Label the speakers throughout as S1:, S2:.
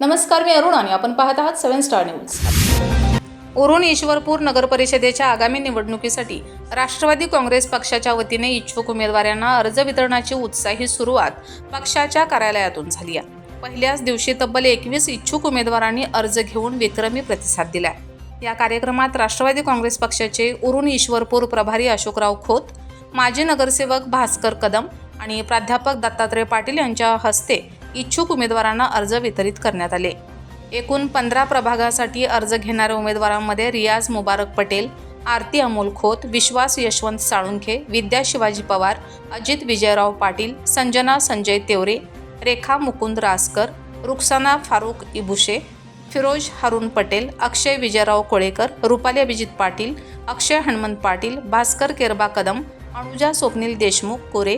S1: नमस्कार मी अरुण आणि आपण पाहत आहात seven star news Urun Ishwarpur नगर परिषदेच्या आगामी निवडणुकीसाठी राष्ट्रवादी काँग्रेस पक्षाच्या वतीने इच्छुक उमेदवारांना अर्ज वितरणाची उत्साही सुरुवात पक्षाच्या कार्यालयातून झाली आहे. पहिल्याच दिवशी तब्बल एकवीस इच्छुक उमेदवारांनी अर्ज घेऊन विक्रमी प्रतिसाद दिला या कार्यक्रमात राष्ट्रवादी काँग्रेस पक्षाचे उरुण ईश्वरपूर प्रभारी अशोकराव खोत माजी नगरसेवक भास्कर कदम आणि प्राध्यापक दत्तात्रय पाटील यांच्या हस्ते इच्छुक उमेदवारांना अर्ज वितरित करण्यात आले. एकूण पंधरा प्रभागासाठी अर्ज घेणाऱ्या उमेदवारांमध्ये रियाज मुबारक पटेल आरती अमोल खोत विश्वास यशवंत साळुंखे विद्या शिवाजी पवार अजित विजयराव पाटील संजना संजय तेवरे रेखा मुकुंद रासकर रुक्साना फारुख इबुशे फिरोज हारून पटेल अक्षय विजयराव कोळेकर रुपाली अभिजित पाटील अक्षय हनुमंत पाटील भास्कर केरबा कदम अनुजा स्वप्नील देशमुख कोरे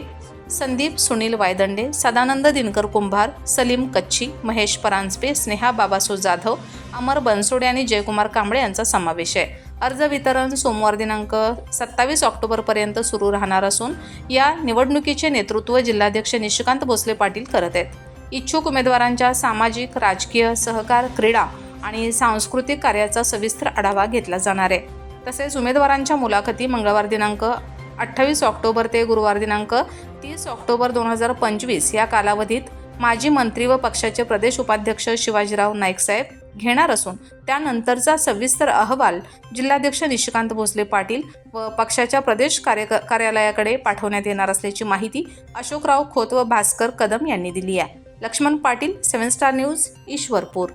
S1: संदीप सुनील वायदंडे सदानंद दिनकर कुंभार सलीम कच्छी महेश परांजपे स्नेहा बाबासू जाधव अमर बनसोडे आणि जयकुमार कांबळे यांचा समावेश आहे. अर्ज वितरण सोमवार दिनांक सत्तावीस ऑक्टोबरपर्यंत सुरू राहणार असून या निवडणुकीचे नेतृत्व जिल्हाध्यक्ष निशिकांत भोसले पाटील करत आहेत. इच्छुक उमेदवारांच्या सामाजिक राजकीय सहकार क्रीडा आणि सांस्कृतिक कार्याचा सविस्तर आढावा घेतला जाणार आहे. तसेच उमेदवारांच्या मुलाखती मंगळवार दिनांक अठ्ठावीस ऑक्टोबर ते गुरुवार दिनांक तीस ऑक्टोबर दोन हजार पंचवीस या कालावधीत माजी मंत्री व पक्षाचे प्रदेश उपाध्यक्ष शिवाजीराव नाईकसाहेब घेणार असून त्यानंतरचा सविस्तर अहवाल जिल्हाध्यक्ष निशिकांत भोसले पाटील व पक्षाच्या प्रदेश कार्य कार्यालयाकडे पाठवण्यात येणार असल्याची माहिती अशोकराव खोत व भास्कर कदम यांनी दिली आहे. Laxman Patil seven star news Ishwarpur.